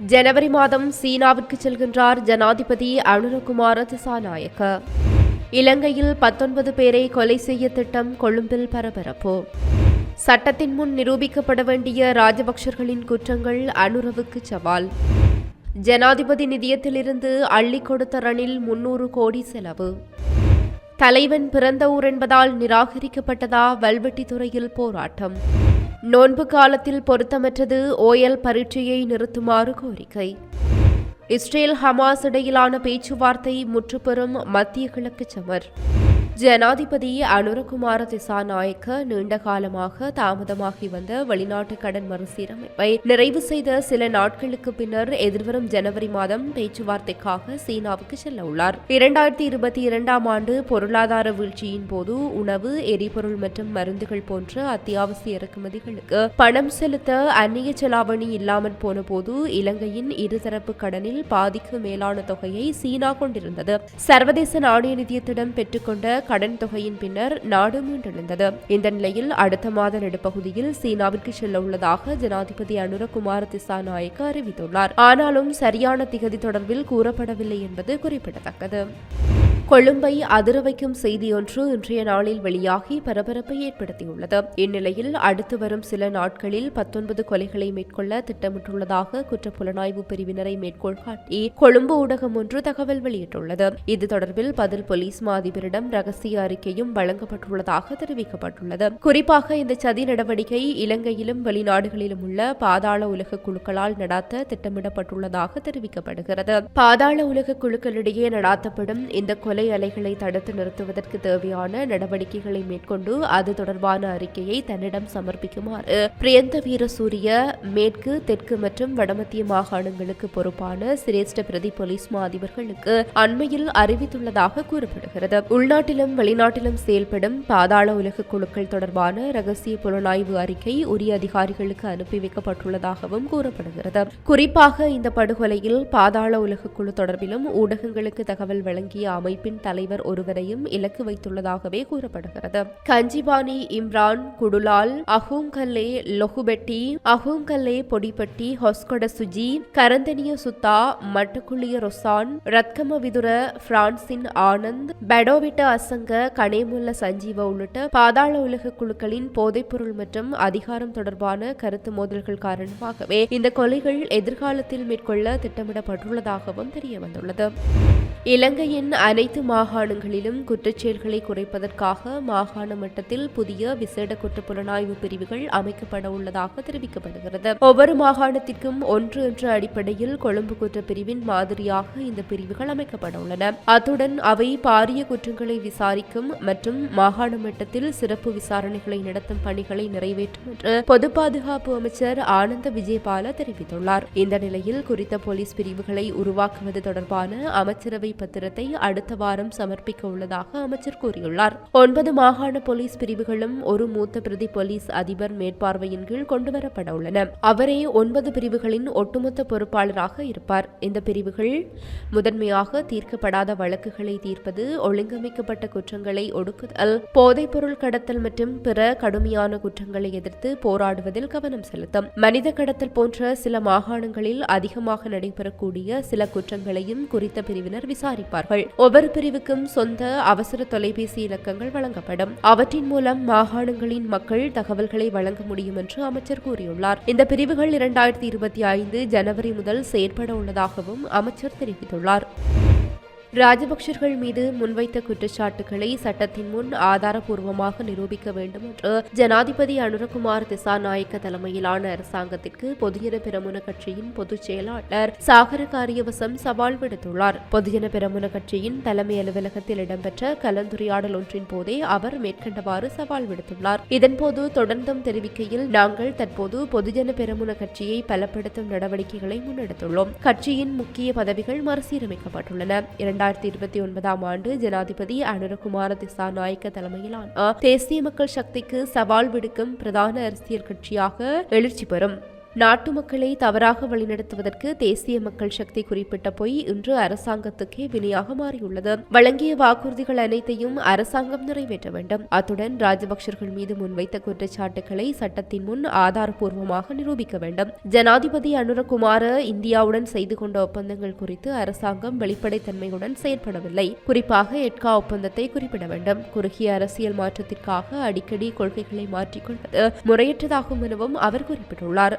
ஜனவரி மாதம் சீனாவிற்கு செல்கின்றார் ஜனாதிபதி அனுரகுமார திசாநாயக்க. இலங்கையில் பத்தொன்பது பேரை கொலை செய்ய திட்டம் கொழும்பில் பரபரப்பு. சட்டத்தின் முன் நிரூபிக்கப்பட வேண்டிய ராஜபக்சர்களின் குற்றங்கள் அனுரவுக்கு சவால். ஜனாதிபதி நிதியத்திலிருந்து அள்ளி கொடுத்த ரணில் முன்னூறு கோடி செலவு. தலைவன் பிறந்த ஊர் என்பதால் நிராகரிக்கப்பட்டதா வல்வெட்டித்துறையில் போராட்டம். நோன்பு காலத்தில் பொருத்தமற்றது ஓயல் பரீட்சையை நிறுத்துமாறு கோரிக்கை. இஸ்ரேல் ஹமாஸ் இடையிலான பேச்சுவார்த்தை முற்றுப்பெறும் மத்திய கிழக்கு சமர். ஜனாதிபதி அனுரகுமார திசாநாயக்க நீண்ட காலமாக தாமதமாகி வந்த வெளிநாட்டு கடன் மறுசீரமைப்பை நிறைவு செய்த சில நாட்களுக்கு பின்னர் எதிர்வரும் ஜனவரி மாதம் பேச்சுவார்த்தைக்காக சீனாவுக்கு செல்ல உள்ளார். இரண்டாயிரத்தி இருபத்தி இரண்டாம் ஆண்டு பொருளாதார வீழ்ச்சியின் போது உணவு எரிபொருள் மற்றும் மருந்துகள் போன்ற அத்தியாவசிய இறக்குமதிகளுக்கு பணம் செலுத்த அந்நிய செலாவணி இல்லாமல் போன போது இலங்கையின் இருதரப்பு கடனில் பாதிக்கு மேலான தொகையை சீனா கொண்டிருந்தது. சர்வதேச நாணய நிதியத்திடம் பெற்றுக்கொண்ட கடன் தொகையின் பின்னர் நாடு மீண்டெழுந்தது இந்த நிலையில் அடுத்த மாத நடுப்பகுதியில் சீனாவிற்கு செல்ல உள்ளதாக ஜனாதிபதி அனுரகுமார் திசாநாயக்க அறிவித்துள்ளார். ஆனாலும் சரியான திகதி தொடர்பில் கூறப்படவில்லை என்பது குறிப்பிடத்தக்கது. கொழும்பை அதிர வைக்கும் செய்தியொன்று இன்றைய நாளில் வெளியாகி பரபரப்பை ஏற்படுத்தியுள்ளது. இந்நிலையில் அடுத்து வரும் சில நாட்களில் பத்தொன்பது கொலைகளை மேற்கொள்ள திட்டமிட்டுள்ளதாக குற்றப்புலனாய்வு பிரிவினரை மேற்கோள் காட்டி கொழும்பு ஊடகம் ஒன்று தகவல் வெளியிட்டுள்ளது. இது தொடர்பில் பதில் போலீஸ் மா அதிபரிடம் ரகசிய அறிக்கையும் வழங்கப்பட்டுள்ளதாக தெரிவிக்கப்பட்டுள்ளது. குறிப்பாக இந்த சதி நடவடிக்கை இலங்கையிலும் வெளிநாடுகளிலும் உள்ள பாதாள உலக குழுக்களால் நடாத்த திட்டமிடப்பட்டுள்ளதாக தெரிவிக்கப்படுகிறது. பாதாள உலக குழுக்களிடையே நடாத்தப்படும் இந்த கொலை அலைகளை தடுத்து நிறுத்துவதற்கு தேவையான நடவடிக்கைகளை மேற்கொண்டு அது தொடர்பான அறிக்கையை தன்னிடம் சமர்ப்பிக்குமாறு பிரியந்த வீரசூரிய மேற்கு தெற்கு மற்றும் வடமத்திய மாகாணங்களுக்கு பொறுப்பான சிரேஷ்ட பிரதி போலீஸ் மா அதிபர்களுக்கு அண்மையில் அறிவித்துள்ளதாக கூறப்படுகிறது. உள்நாட்டிலும் வெளிநாட்டிலும் செயல்படும் பாதாள உலக குழுக்கள் தொடர்பான ரகசிய புலனாய்வு அறிக்கை உரிய அதிகாரிகளுக்கு அனுப்பி வைக்கப்பட்டுள்ளதாகவும் கூறப்படுகிறது. குறிப்பாக இந்த படுகொலையில் பாதாள உலக குழு தொடர்பிலும் ஊடகங்களுக்கு தகவல் வழங்கிய அமைப்பு அமைப்பின் தலைவர் ஒருவரையும் இலக்கு வைத்துள்ளதாகவே கூறப்படுகிறது. கஞ்சிபானி இம்ரான் குடுலால் அஹூங்கல்லே லொகுபெட்டி அஹூங்கல்லே பொடிப்பட்டி ஹொஸ்கொட சுஜி கரந்தனிய சுத்தா மட்டக்குள்ளிய ரொசான் ரத்கம விதுர பிரான்சின் ஆனந்த் பெடோவிட்ட அசங்க கனேமுல்ல சஞ்சீவ உள்ளிட்ட பாதாள உலக குழுக்களின் போதைப்பொருள் மற்றும் அதிகாரம் தொடர்பான கருத்து மோதல்கள் காரணமாகவே இந்த கொலைகள் எதிர்காலத்தில் மேற்கொள்ள திட்டமிடப்பட்டுள்ளதாகவும் தெரிய வந்துள்ளது இலங்கையின் அனைத்து மாகாணங்களிலும் குற்றச்செயல்களை குறைப்பதற்காக மாகாண மட்டத்தில் புதிய விசேட குற்றப்புலனாய்வு பிரிவுகள் அமைக்கப்பட உள்ளதாக தெரிவிக்கப்படுகிறது. ஒவ்வொரு மாகாணத்திற்கும் ஒன்று என்ற அடிப்படையில் கொழும்பு குற்றப்பிரிவின் மாதிரியாக இந்த பிரிவுகள் அமைக்கப்பட உள்ளன. அத்துடன் அவை பாரிய குற்றங்களை விசாரிக்கும் மற்றும் மாகாண மட்டத்தில் சிறப்பு விசாரணைகளை நடத்தும் பணிகளை நிறைவேற்றும் என்று பொது பாதுகாப்பு அமைச்சர் ஆனந்த விஜயபால தெரிவித்துள்ளார். இந்த நிலையில் குறித்த போலீஸ் பிரிவுகளை உருவாக்குவது தொடர்பான அமைச்சரவை பத்திரத்தை அடுத்த வாரம் சமர்ப்பிக்க உள்ளதாக அமைச்சர் கூறியுள்ளார். ஒன்பது மாகாண போலீஸ் பிரிவுகளும் ஒரு மூத்த பிரதி போலீஸ் அதிபர் மேற்பார்வையின் கீழ் கொண்டுவரப்பட உள்ளன. அவரே ஒன்பது பிரிவுகளின் ஒட்டுமொத்த பொறுப்பாளராக இருப்பார். இந்த பிரிவுகள் முதன்மையாக தீர்க்கப்படாத வழக்குகளை தீர்ப்பது ஒழுங்கமைக்கப்பட்ட குற்றங்களை ஒடுக்குதல் போதைப்பொருள் கடத்தல் மற்றும் பிற கடுமையான குற்றங்களை எதிர்த்து போராடுவதில் கவனம் செலுத்தும். மனித கடத்தல் போன்ற சில மாகாணங்களில் அதிகமாக நடைபெறக்கூடிய சில குற்றங்களையும் குறித்த பிரிவினர் விசாரிப்பார்கள். ஒவ்வொரு பிரிவுக்கும் சொந்த அவசர தொலைபேசி இலக்கங்கள் வழங்கப்படும். அவற்றின் மூலம் மாகாணங்களின் மக்கள் தகவல்களை வழங்க முடியும் என்று அமைச்சர் கூறியுள்ளார். இந்த பிரிவுகள் இரண்டாயிரத்தி இருபத்தி ஐந்து ஜனவரி முதல் செயற்பட உள்ளதாகவும் அமைச்சர் தெரிவித்துள்ளார். ராஜபக்சர்கள் மீது முன்வைத்த குற்றச்சாட்டுகளை சட்டத்தின் முன் ஆதாரபூர்வமாக நிரூபிக்க வேண்டும் என்று ஜனாதிபதி அனுரகுமார் திசாநாயக்க தலைமையிலான அரசாங்கத்திற்கு பொதுஜன பெரமுன கட்சியின் பொதுச் செயலாளர் சாகர காரியவசம் சவால் விடுத்துள்ளார். பொதுஜன பெரமுன கட்சியின் தலைமை அலுவலகத்தில் இடம்பெற்ற கலந்துரையாடல் ஒன்றின் போதே அவர் மேற்கண்டவாறு சவால் விடுத்துள்ளார். இதன்போது தொடர்ந்தும் தெரிவிக்கையில் நாங்கள் தற்போது பொதுஜன பெரமுன கட்சியை பலப்படுத்தும் நடவடிக்கைகளை முன்னெடுத்துள்ளோம். கட்சியின் முக்கிய பதவிகள் மறுசீரமைக்கப்பட்டுள்ளன. இரண்டாயிரத்தி இருபத்தி ஒன்பதாம் ஆண்டு ஜனாதிபதி அனுரகுமார திசாநாயக்க தலைமையிலான தேசிய மக்கள் சக்திக்கு சவால் விடுக்கும் பிரதான அரசியல் கட்சியாக எழுச்சி பெறும். நாட்டு மக்களை தவறாக வழிநடத்துவதற்கு தேசிய மக்கள் சக்தி குறிப்பிட்ட பொய் இன்று அரசாங்கத்துக்கே வினையாக மாறியுள்ளது. வழங்கிய வாக்குறுதிகள் அனைத்தையும் அரசாங்கம் நிறைவேற்ற வேண்டும். அத்துடன் ராஜபக்சர்கள் மீது முன்வைத்த குற்றச்சாட்டுகளை சட்டத்தின் முன் ஆதாரபூர்வமாக நிரூபிக்க வேண்டும். ஜனாதிபதி அனுரகுமார இந்தியாவுடன் செய்து கொண்ட ஒப்பந்தங்கள் குறித்து அரசாங்கம் வெளிப்படைத்தன்மையுடன் செயற்படவில்லை. குறிப்பாக எட்கா ஒப்பந்தத்தை குறிப்பிட வேண்டும். குறுகிய அரசியல் மாற்றத்திற்காக அடிக்கடி கொள்கைகளை மாற்றிக்கொள்வது முறையற்றதாகும் எனவும் அவர் குறிப்பிட்டுள்ளார்.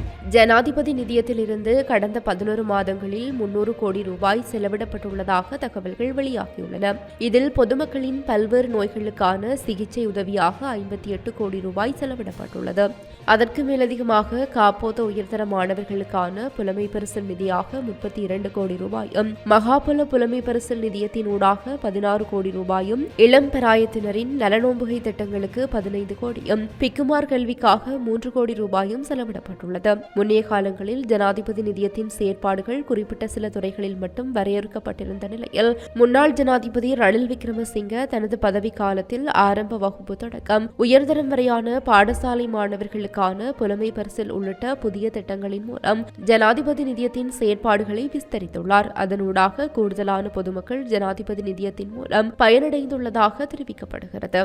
ஜனாதிபதி நிதியத்திலிருந்து கடந்த பதினோரு மாதங்களில் முன்னூறு கோடி ரூபாய் செலவிடப்பட்டுள்ளதாக தகவல்கள் வெளியாகியுள்ளன. இதில் பொதுமக்களின் பல்வேறு நோய்களுக்கான சிகிச்சை உதவியாக ஐம்பத்தி எட்டு கோடி ரூபாய் செலவிடப்பட்டுள்ளது. அதற்கு மேலதிகமாக காப்போத உயர்தர மாணவர்களுக்கான புலமை பரிசல் நிதியாக முப்பத்தி இரண்டு கோடி ரூபாயும் மகாபல புலமை பரிசல் நிதியத்தின் ஊடாக பதினாறு கோடி ரூபாயும் இளம் பிராயத்தினரின் நலனோம்புகை திட்டங்களுக்கு பதினைந்து கோடியும் பிக்குமார் கல்விக்காக மூன்று கோடி ரூபாயும் செலவிடப்பட்டுள்ளது. முன்னைய காலங்களில் ஜனாதிபதி நிதியத்தின் செயற்பாடுகள் குறிப்பிட்ட சில துறைகளில் மட்டும் வரையறுக்கப்பட்டிருந்த நிலையில் முன்னாள் ஜனாதிபதி ரணில் விக்ரமசிங்க தனது பதவி காலத்தில் ஆரம்ப வகுப்பு தொடக்கம். உயர்தரம் வரையான பாடசாலை மாணவர்களுக்கான புலமை பரிசில் உள்ளிட்ட புதிய திட்டங்களின் மூலம் ஜனாதிபதி நிதியத்தின் செயற்பாடுகளை விஸ்தரித்துள்ளார். அதனூடாக கூடுதலான பொதுமக்கள் ஜனாதிபதி நிதியத்தின் மூலம் பயனடைந்துள்ளதாக தெரிவிக்கப்படுகிறது.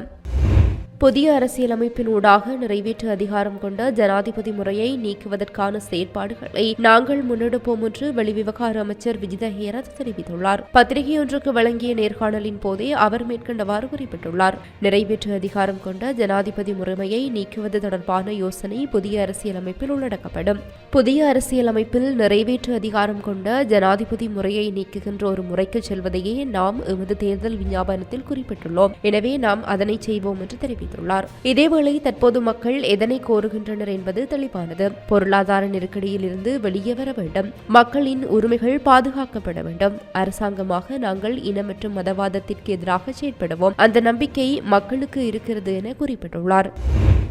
புதிய அரசியலமைப்பின் ஊடாக நிறைவேற்று அதிகாரம் கொண்ட ஜனாதிபதி முறையை நீக்குவதற்கான செயற்பாடுகளை நாங்கள் முன்னெடுப்போம் என்று வெளிவிவகார அமைச்சர் விஜித ஹேரத் தெரிவித்துள்ளார். பத்திரிகை ஒன்றுக்கு வழங்கிய நேர்காணலின் போதே அவர் மேற்கண்டவாறு குறிப்பிட்டுள்ளார். நிறைவேற்று அதிகாரம் கொண்ட ஜனாதிபதி முறைமையை நீக்குவது தொடர்பான யோசனை புதிய அரசியலமைப்பில் உள்ளடக்கப்படும். புதிய அரசியலமைப்பில் நிறைவேற்று அதிகாரம் கொண்ட ஜனாதிபதி முறையை நீக்குகின்ற ஒரு முறைக்கு செல்வதையே நாம் எமது தேர்தல் விஞ்ஞாபனத்தில் குறிப்பிட்டுள்ளோம். எனவே நாம் அதனை செய்வோம் என்று தெரிவித்தார் தெரிவித்துள்ளார். இதேவேளை தற்போது மக்கள் எதனை கோருகின்றனர் என்பது தெளிவானது. பொருளாதார நெருக்கடியில் இருந்து வெளியே வர வேண்டும். மக்களின் உரிமைகள் பாதுகாக்கப்பட வேண்டும். அரசாங்கமாக நாங்கள் இன மற்றும் மதவாதத்திற்கு எதிராக செயற்படுவோம். அந்த நம்பிக்கை மக்களுக்கு இருக்கிறது என குறிப்பிட்டுள்ளார்.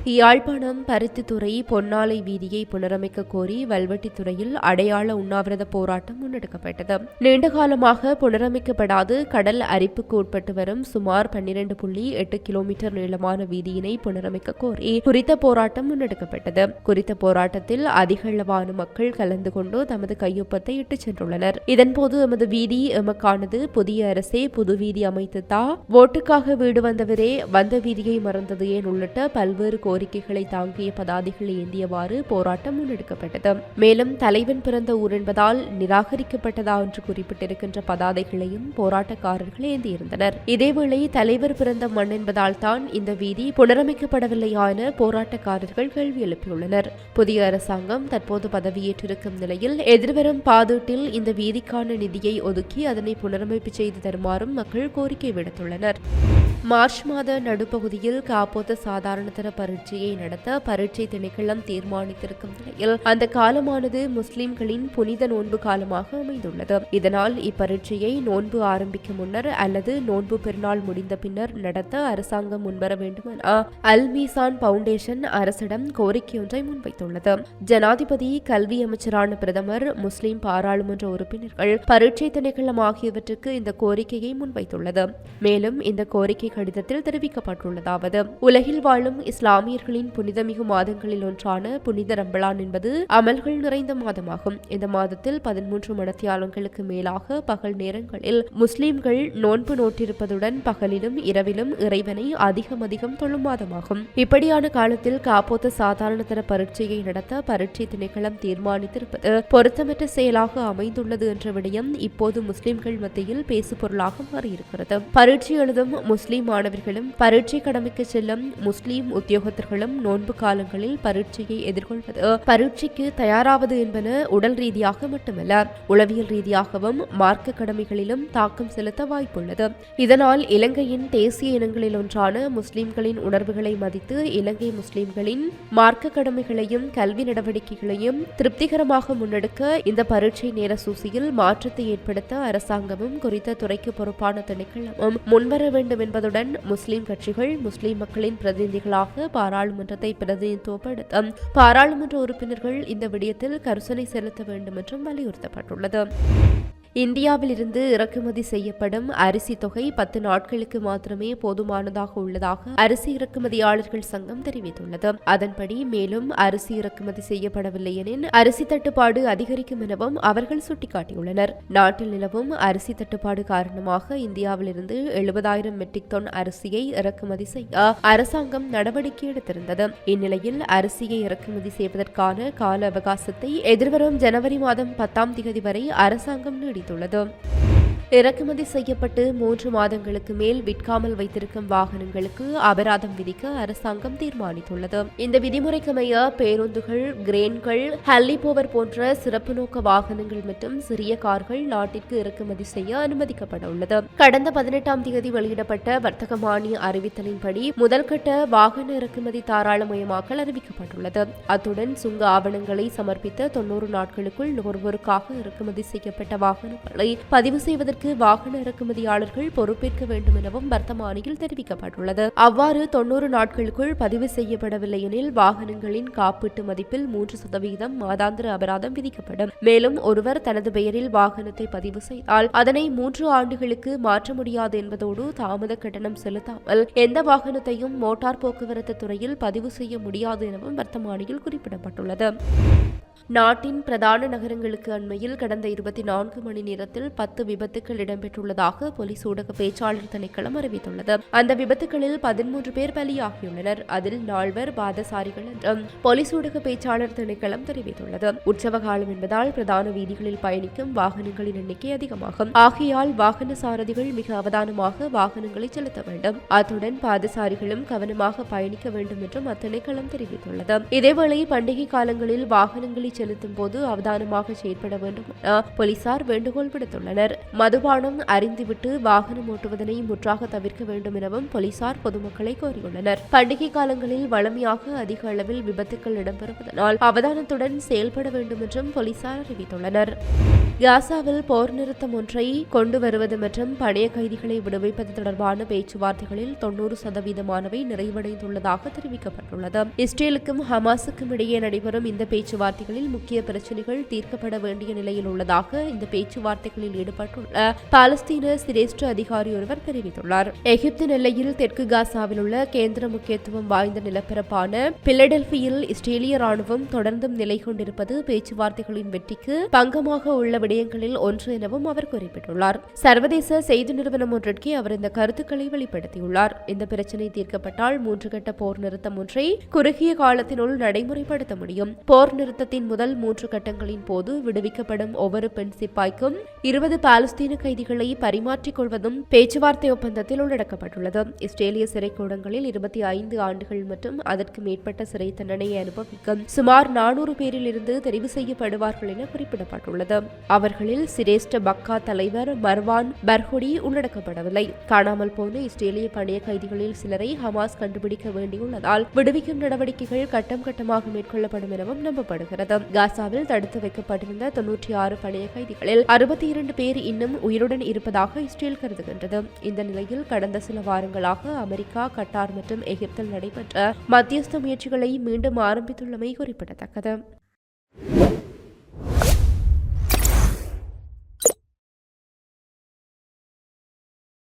யாழ்ப்பாணம் பருத்தித்துறை பொன்னாலை வீதியை புனரமைக்க கோரி வல்வெட்டித்துறையில் அடையாள உண்ணாவிரத போராட்டம் முன்னெடுக்கப்பட்டது. நீண்டகாலமாக புனரமைக்கப்படாது கடல் அரிப்புக்கு உட்பட்டு வரும் சுமார் பன்னிரண்டு புள்ளி எட்டு கிலோமீட்டர் நீளமான வீதியினை புனரமைக்க கோரி குறித்த போராட்டம் முன்னெடுக்கப்பட்டது. குறித்த போராட்டத்தில் அதிகளவான மக்கள் கலந்து கொண்டு தமது கையொப்பத்தை இட்டுச் சென்றுள்ளனர். இதன்போது எமது வீதி எமக்கானது. புதிய அரசே புது வீதி அமைத்துத்தா. ஓட்டுக்காக வீடு வந்தவரே வந்த வீதியை மறந்தது ஏன் உள்ளிட்ட பல்வேறு கோரிக்கைகளை தாங்கிய பதாதிகள் ஏந்தியவாறு போராட்டம் முன்னெடுக்கப்பட்டது. மேலும் தலைவன் பிறந்த ஊர் என்பதால் நிராகரிக்கப்பட்டதா என்று குறிப்பிட்டிருக்கின்ற பதாதைகளையும் போராட்டக்காரர்கள் ஏந்தியிருந்தனர். இதேவேளை தலைவர் பிறந்த மண் என்பதால் தான் இந்த வீதி புனரமைக்கப்படவில்லையா என போராட்டக்காரர்கள் கேள்வி எழுப்பியுள்ளனர். புதிய அரசாங்கம் தற்போது பதவியேற்றிருக்கும் நிலையில் எதிர்வரும் பாதூட்டில் இந்த வீதிக்கான நிதியை ஒதுக்கி அதனை புனரமைப்பு செய்து தருமாறும் மக்கள் கோரிக்கை விடுத்துள்ளனர். மார்ச் மாத நடுப்பகுதியில் காப்போத்த சாதாரணதர பரீட்சையை நடத்த பரீட்சை திணைக்களம் தீர்மானித்திருக்கும் நிலையில் அந்த காலமானது முஸ்லிம்களின் புனித நோன்பு காலமாக அமைந்துள்ளது. இதனால் இப்பரீட்சையை நோன்பு ஆரம்பிக்கும் முன்னர் அல்லது நோன்பு பெருநாள் முடிந்த பின்னர் நடத்த அரசாங்கம் முன்வர வேண்டும் என அல் மீசான் பவுண்டேஷன் அரசிடம் கோரிக்கை ஒன்றை முன்வைத்துள்ளது. ஜனாதிபதி கல்வி அமைச்சரான பிரதமர் முஸ்லிம் பாராளுமன்ற உறுப்பினர்கள் பரீட்சை திணைக்களம் ஆகியவற்றுக்கு இந்த கோரிக்கையை முன்வைத்துள்ளது. மேலும் இந்த கோரிக்கை கடிதத்தில் தெரிவிக்கப்பட்டுள்ளதாவது உலகில் வாழும் இஸ்லாமியர்களின் புனிதமிகு மாதங்களில் ஒன்றான புனித ரம்பலான் என்பது அமல்கள் நிறைந்த மாதமாகும். இந்த மாதத்தில் பதிமூன்று மணத்தியாலங்களுக்கு மேலாக பகல் நேரங்களில் முஸ்லிம்கள் நோன்பு நோட்டிருப்பதுடன் பகலிலும் இரவிலும் இறைவனை அதிகம் அதிகம் தொழும் மாதமாகும் இப்படியான காலத்தில் காப்போத்த சாதாரண பரீட்சையை நடத்த பரீட்சை திணைக்களம் தீர்மானித்திருப்பது பொருத்தமற்ற செயலாக அமைந்துள்ளது என்ற விடயம் இப்போது முஸ்லிம்கள் மத்தியில் பேசுபொருளாக மாறியிருக்கிறது. பரீட்சை எழுதும் முஸ்லிம் மாணவர்களும் பரீட்சை கடமைக்கு செல்லும் முஸ்லிம் உத்தியோகத்தர்களும் நோன்பு காலங்களில் பரீட்சையை எதிர்கொள்வது பரீட்சைக்கு தயாராவது என்பன உடல் ரீதியாக மட்டுமல்ல உளவியல் ரீதியாகவும் மார்க்க கடமைகளிலும் தாக்கம் செலுத்த வாய்ப்புள்ளது. இதனால் இலங்கையின் தேசிய இனங்களில் ஒன்றான முஸ்லிம்கள் முஸ்லிம்களின் உணர்வுகளை மதித்து இலங்கை முஸ்லிம்களின் மார்க்க கடமைகளையும் கல்வி நடவடிக்கைகளையும் திருப்திகரமாக முன்னெடுக்க இந்த பரீட்சை நேர சூசியில் மாற்றத்தை ஏற்படுத்த அரசாங்கமும் குறித்த துறைக்கு பொறுப்பான திணைக்களமும் முன்வர வேண்டும் என்பதுடன் முஸ்லிம் கட்சிகள் முஸ்லிம் மக்களின் பிரதிநிதிகளாக பாராளுமன்றத்தை பிரதிநிதித்துவப்படுத்த பாராளுமன்ற உறுப்பினர்கள் இந்த விடயத்தில் கருசனை செலுத்த வேண்டும் என்றும் வலியுறுத்தப்பட்டுள்ளது. இந்தியாவிலிருந்து இறக்குமதி செய்யப்படும் அரிசி தொகை பத்து நாட்களுக்கு மாத்திரமே போதுமானதாக உள்ளதாக அரிசி இறக்குமதியாளர்கள் சங்கம் தெரிவித்துள்ளது. அதன்படி மேலும் அரிசி இறக்குமதி செய்யப்படவில்லை எனின் அரிசி தட்டுப்பாடு அதிகரிக்கும் எனவும் அவர்கள் சுட்டிக்காட்டியுள்ளனர். நாட்டில் நிலவும் அரிசி தட்டுப்பாடு காரணமாக இந்தியாவிலிருந்து எழுபதாயிரம் மெட்ரிக் டன் அரிசியை இறக்குமதி செய்ய அரசாங்கம் நடவடிக்கை எடுத்திருந்தது. இந்நிலையில் அரிசியை இறக்குமதி செய்வதற்கான கால அவகாசத்தை எதிர்வரும் ஜனவரி மாதம் பத்தாம் தேதி வரை அரசாங்கம் நீடித்துள்ளது இறக்குமதி செய்யப்பட்டு மூன்று மாதங்களுக்கு மேல் விற்காமல் வைத்திருக்கும் வாகனங்களுக்கு அபராதம் விதிக்க அரசாங்கம் தீர்மானித்துள்ளது. இந்த விதிமுறைக்கமைய பேருந்துகள் கிரேன்கள் ஹல்லிபோவர் போன்ற சிறப்பு நோக்க வாகனங்கள் மற்றும் சிறிய கார்கள் நாட்டிற்கு இறக்குமதி செய்ய அனுமதிக்கப்பட உள்ளது கடந்த பதினெட்டாம் தேதி வெளியிடப்பட்ட வர்த்தக மானிய அறிவித்தலின்படி முதல்கட்ட வாகன இறக்குமதி தாராளமயமாக்கல் அறிவிக்கப்பட்டுள்ளது. அத்துடன் சுங்க ஆவணங்களை சமர்ப்பித்த தொன்னூறு நாட்களுக்குள் நுகர்வோருக்காக இறக்குமதி செய்யப்பட்ட வாகனங்களை பதிவு செய்வதற்கு இதற்கு வாகன இறக்குமதியாளர்கள் பொறுப்பேற்க வேண்டும் எனவும் வர்த்தமானியில் தெரிவிக்கப்பட்டுள்ளது. அவ்வாறு தொன்னூறு நாட்களுக்குள் பதிவு செய்யப்படவில்லை எனில் வாகனங்களின் காப்பீட்டு மதிப்பில் மூன்று சதவிகிதம் மாதாந்திர அபராதம் விதிக்கப்படும். மேலும் ஒருவர் தனது பெயரில் வாகனத்தை பதிவு செய்தால் அதனை மூன்று ஆண்டுகளுக்கு மாற்ற முடியாது என்பதோடு தாமத கட்டணம் செலுத்தாமல் எந்த வாகனத்தையும் மோட்டார் போக்குவரத்து துறையில் பதிவு செய்ய முடியாது எனவும் வர்த்தமானியில் குறிப்பிடப்பட்டுள்ளது. நாட்டின் பிரதான நகரங்களுக்கு அண்மையில் கடந்த இருபத்தி நான்கு மணி நேரத்தில் பத்து விபத்துக்கள் இடம்பெற்றுள்ளதாக போலீஸ் ஊடக பேச்சாளர் திணைக்களம் அறிவித்துள்ளது. அந்த விபத்துகளில் பதிமூன்று பேர் பலியாகியுள்ளனர். அதில் நால்வர் பாதசாரிகள் என்றும் போலீஸ் ஊடக பேச்சாளர் திணைக்களம் தெரிவித்துள்ளது. உற்சவ காலம் என்பதால் பிரதான வீதிகளில் பயணிக்கும் வாகனங்களின் எண்ணிக்கை அதிகமாகும். ஆகையால் வாகன சாரதிகள் மிக அவதானமாக வாகனங்களை செலுத்த வேண்டும். அத்துடன் பாதசாரிகளும் கவனமாக பயணிக்க வேண்டும் என்றும் அத்திணைக்களம் தெரிவித்துள்ளது. இதேவேளை பண்டிகை காலங்களில் வாகனங்களை செலுத்தும் போது அவதானமாக செயற்பட வேண்டும் என போலீசார் வேண்டுகோள் விடுத்துள்ளனர். மதுபானம் அறிந்துவிட்டு வாகனம் ஓட்டுவதனை முற்றாக தவிர்க்க வேண்டும் எனவும் போலீசார் பொதுமக்களை கோரியுள்ளனர். பண்டிகை காலங்களில் வளமையாக அதிக அளவில் விபத்துக்கள் இடம்பெறுவதனால் அவதானத்துடன் செயல்பட வேண்டும் என்றும் போலீசார் அறிவித்துள்ளனர். காசாவில் போர் நிறுத்தம் ஒன்றை கொண்டு வருவது மற்றும் பழைய கைதிகளை விடுவிப்பது தொடர்பான பேச்சுவார்த்தைகளில் தொன்னூறு சதவீதமானவை நிறைவடைந்துள்ளதாக தெரிவிக்கப்பட்டுள்ளது. இஸ்ரேலுக்கும் ஹமாஸுக்கும் இடையே நடைபெறும் இந்த பேச்சுவார்த்தைகளில் முக்கிய பிரச்சினைகள் தீர்க்கப்பட வேண்டிய நிலையில் உள்ளதாக இந்த பேச்சுவார்த்தைகளில் ஈடுபட்டுள்ள பாலஸ்தீன சிரேஷ்ட அதிகாரி ஒருவர் தெரிவித்துள்ளார். எகிப்து நிலையில் தெற்கு காசாவில் உள்ள கேந்திர முக்கியத்துவம் வாய்ந்த நிலப்பரப்பான பிலடெல்பியில் இஸ்ரேலிய ராணுவம் தொடர்ந்தும் நிலை கொண்டிருப்பது பேச்சுவார்த்தைகளின் வெற்றிக்கு பங்கமாக உள்ள விடயங்களில் ஒன்று எனவும் அவர் குறிப்பிட்டுள்ளார். சர்வதேச செய்தி நிறுவனம் ஒன்றிற்கு அவர் இந்த கருத்துக்களை வெளிப்படுத்தியுள்ளார். இந்த பிரச்சினை தீர்க்கப்பட்டால் மூன்று கட்ட போர் நிறுத்தம் ஒன்றை குறுகிய காலத்தினுள் நடைமுறைப்படுத்த முடியும். போர் நிறுத்தத்தின் முதல் மூன்று கட்டங்களின் போது விடுவிக்கப்படும் ஒவ்வொரு பெண் சிப்பாய்க்கும் இருபது பாலஸ்தீன கைதிகளை பரிமாற்றிக் கொள்வதும் பேச்சுவார்த்தை ஒப்பந்தத்தில் உள்ளடக்கப்பட்டுள்ளது. இஸ்ரேலிய சிறைக்கூடங்களில் இருபத்தி ஐந்து ஆண்டுகள் மற்றும் அதற்கு மேற்பட்ட சிறை தண்டனையை அனுபவிக்கும் சுமார் நானூறு பேரில் இருந்து தெரிவு செய்யப்படுவார்கள் என குறிப்பிடப்பட்டுள்ளது. அவர்களில் சிரேஷ்ட பக்கா தலைவர் மர்வான் பர்ஹுடி உள்ளடக்கப்படவில்லை. காணாமல் போன இஸ்ரேலிய பழைய கைதிகளில் சிலரை ஹமாஸ் கண்டுபிடிக்க வேண்டியுள்ளதால் விடுவிக்கும் நடவடிக்கைகள் கட்டம் கட்டமாக மேற்கொள்ளப்படும் எனவும் நம்பப்படுகிறது. காசாவில் தடுத்து வைக்கப்பட்டிருந்த தொன்னூற்றி ஆறு பழைய கைதிகளில் அறுபத்தி இரண்டு பேர் இன்னும் உயிருடன் இருப்பதாக இஸ்ரேல் கருதுகின்றது. இந்த நிலையில் கடந்த சில வாரங்களாக அமெரிக்கா கட்டார் மற்றும் எகிப்தில் நடைபெற்ற மத்தியஸ்த முயற்சிகளை மீண்டும் ஆரம்பித்துள்ளமை குறிப்பிடத்தக்கது.